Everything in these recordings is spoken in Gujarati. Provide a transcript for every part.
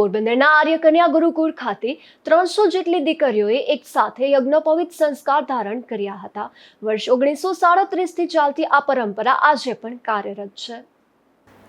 પોરબંદરના આર્યકન્યા ગુરુકુળ ખાતે ત્રણસો જેટલી દીકરીઓએ એક સાથે યજ્ઞોપવિત સંસ્કાર ધારણ કર્યા હતા. વર્ષ ઓગણીસો સાડત્રીસથી ચાલતી આ પરંપરા આજે પણ કાર્યરત છે.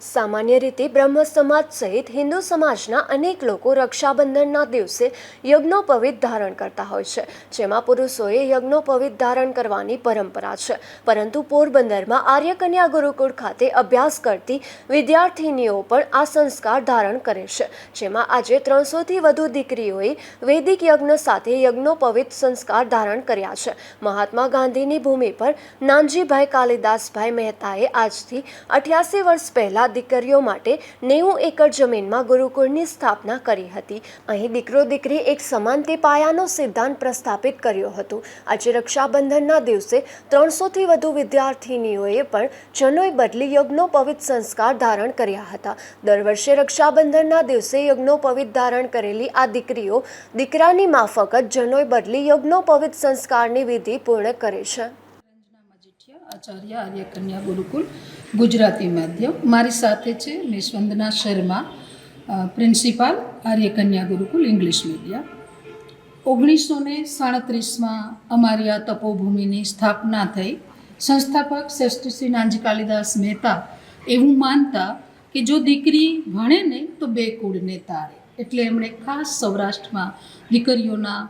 સામાન્ય રીતે બ્રહ્મ સમાજ સહિત હિન્દુ સમાજના અનેક લોકો રક્ષાબંધનના દિવસે યજ્ઞોપવિત ધારણ કરતા હોય છે, જેમાં પુરુષોએ યજ્ઞોપવિત ધારણ કરવાની પરંપરા છે. પરંતુ પોરબંદરમાં આર્યકન્યા ગુરુકુળ ખાતે અભ્યાસ કરતી વિદ્યાર્થિનીઓ પણ આ સંસ્કાર ધારણ કરે છે, જેમાં આજે ત્રણસોથી વધુ દીકરીઓએ વૈદિક યજ્ઞ સાથે યજ્ઞોપવિત સંસ્કાર ધારણ કર્યા છે. મહાત્મા ગાંધીની ભૂમિ પર નાનજીભાઈ કાલિદાસભાઈ મહેતાએ આજથી અઠ્યાસી વર્ષ પહેલા દીકરીઓ માટે નેવું એકર જમીનમાં ગુરુકુળની સ્થાપના કરી હતી. અહીં દીકરો દીકરી એક સમાન તે પાયાનો સિદ્ધાંત પ્રસ્થાપિત કર્યો હતો. આજે રક્ષાબંધનના દિવસે ત્રણસોથી વધુ વિદ્યાર્થિનીઓએ પણ જનોઈ બદલી યજ્ઞોપવિત સંસ્કાર ધારણ કર્યા હતા. દર વર્ષે રક્ષાબંધનના દિવસે યજ્ઞોપવિત ધારણ કરેલી આ દીકરીઓ દીકરાની માફક જ જનોઈ બદલી યજ્ઞોપવિત સંસ્કારની વિધિ પૂર્ણ કરે છે. આચાર્ય આર્ય ગુરુકુલ ગુજરાતી માધ્યમ. મારી સાથે છે miss Vandana Sharma principal Arya Gurukul English medium ઓગણીસો ને સાડત્રીસમાં અમારી આ તપોભૂમિની સ્થાપના થઈ. સંસ્થાપક શ્રેષ્ઠ શ્રી નાનજી કાલિદાસ મહેતા એવું માનતા કે જો દીકરી ભણે નહીં તો બે કુળને તારે. એટલે એમણે ખાસ સૌરાષ્ટ્રમાં દીકરીઓના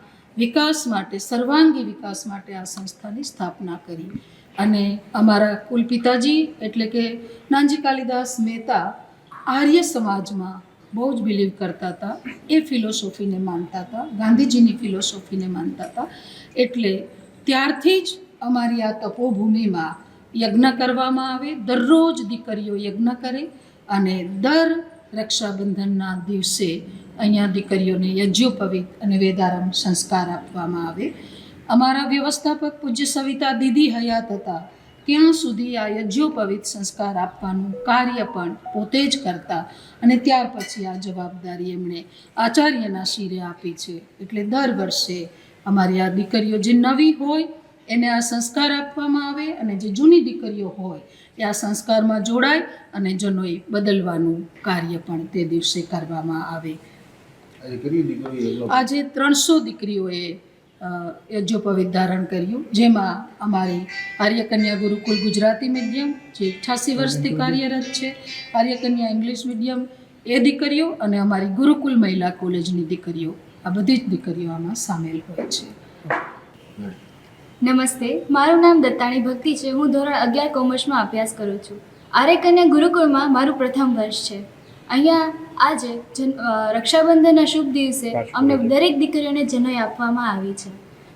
વિકાસ માટે, સર્વાંગી વિકાસ માટે આ સંસ્થાની સ્થાપના કરી. અને અમારા કુલ પિતાજી એટલે કે નાનજી કાલિદાસ મહેતા આર્ય સમાજમાં બહુ જ બિલીવ કરતા હતા. એ ફિલોસોફીને માનતા હતા. ગાંધીજીની ફિલોસોફીને માનતા હતા. એટલે ત્યારથી જ અમારી આ તપોભૂમિમાં યજ્ઞ કરવામાં આવે. દરરોજ દીકરીઓ યજ્ઞ કરે અને દર રક્ષાબંધનના દિવસે અહીંયા દીકરીઓને યજ્ઞોપવિત અને વેદારમ સંસ્કાર આપવામાં આવે. અમારા વ્યવસ્થાપક પૂજ્ય સવિતા દીદી હયાત હતા. ત્યાં સુધી આ યજ્ઞોપવિત સંસ્કાર આપવાનું કાર્ય પણ પોતે જ કરતા અને ત્યાર પછી આ જવાબદારી એમણે આચાર્યના શિરે આપી છે. એટલે દર વર્ષે અમારી આ દીકરીઓ જે નવી હોય એને આ સંસ્કાર આપવામાં આવે અને જે જૂની દીકરીઓ હોય એ આ સંસ્કારમાં જોડાય અને જનોઈ બદલવાનું કાર્ય પણ તે દિવસે કરવામાં આવે. આજે ત્રણસો દીકરીઓએ યજ્ઞોપવિત ધારણ કર્યું, જેમાં અમારી આર્યકન્યા ગુરુકુલ ગુજરાતી મીડિયમ, જે અઠ્યાસી વર્ષથી કાર્યરત છે, આર્યકન્યા ઇંગ્લિશ મીડિયમ એ દીકરીઓ અને અમારી ગુરુકુલ મહિલા કોલેજની દીકરીઓ, આ બધી જ દીકરીઓ આમાં સામેલ હોય છે. નમસ્તે, મારું નામ દત્તાણી ભક્તિ છે. હું ધોરણ અગિયાર કોમર્સમાં અભ્યાસ કરું છું. આર્યકન્યા ગુરુકુળમાં મારું પ્રથમ વર્ષ છે. અહીંયા આજે જન રક્ષાબંધનના શુભ દિવસે અમને દરેક દીકરીઓને જનોઈ આપવામાં આવી છે.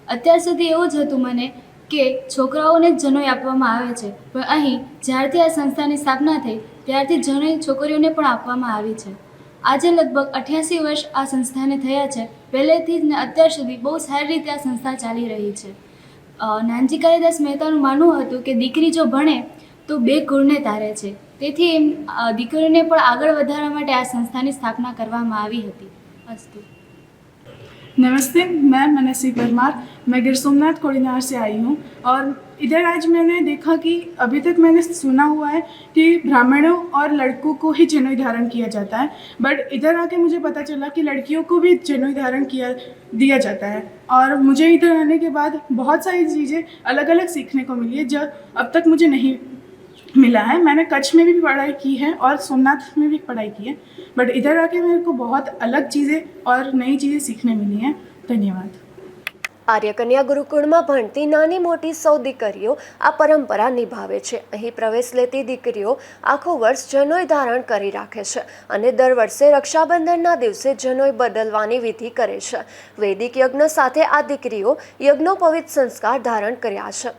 અત્યાર સુધી એવું જ હતું મને કે છોકરાઓને જ જનોઈ આપવામાં આવે છે. પણ અહીં જ્યારથી આ સંસ્થાની સ્થાપના થઈ ત્યારથી જનોઈ છોકરીઓને પણ આપવામાં આવી છે. આજે લગભગ અઠ્યાસી વર્ષ આ સંસ્થાને થયા છે. પહેલેથી જ ને અત્યાર સુધી બહુ સારી રીતે આ સંસ્થા ચાલી રહી છે. નાનજી કાલિદાસ મહેતાનું માનવું હતું કે દીકરી જો ભણે તો બે કુળને તારે છે. તેથી એમ અ, દીકરીઓને પણ આગળ વધારવા માટે આ સંસ્થાની સ્થાપના કરવામાં આવી હતી અસ્તુ नमस्ते मैं मनसी परमार मैं गिर सोमनाथ कोड़ीनार से आई हूँ और इधर आज मैंने देखा कि अभी तक मैंने सुना हुआ है कि ब्राह्मणों और लड़कों को ही जनेऊ धारण किया जाता है बट इधर आके मुझे पता चला कि लड़कियों को भी जनेऊ धारण किया दिया जाता है और मुझे इधर आने के बाद बहुत सारी चीज़ें अलग अलग सीखने को मिली है जो अब तक मुझे नहीं मिला है मैंने कच्छ में भी पढ़ाई की है और सोमनाथ में भी पढ़ाई की है बट इधर आके मेरे को बहुत अलग चीज़ें और नई चीज़ें सीखने मिली हैं धन्यवाद આર્યકન્યા ગુરુકુળમાં ભણતી નાની મોટી સૌ દીકરીઓ આ પરંપરા નિભાવે છે અહીં પ્રવેશ લેતી દીકરીઓ આખું વર્ષ જનોઈ ધારણ કરી રાખે છે અને દર વર્ષે રક્ષાબંધનના દિવસે જનોઈ બદલવાની વિધિ કરે છે વૈદિક યજ્ઞ સાથે આ દીકરીઓ યજ્ઞોપવિત સંસ્કાર ધારણ કર્યા છે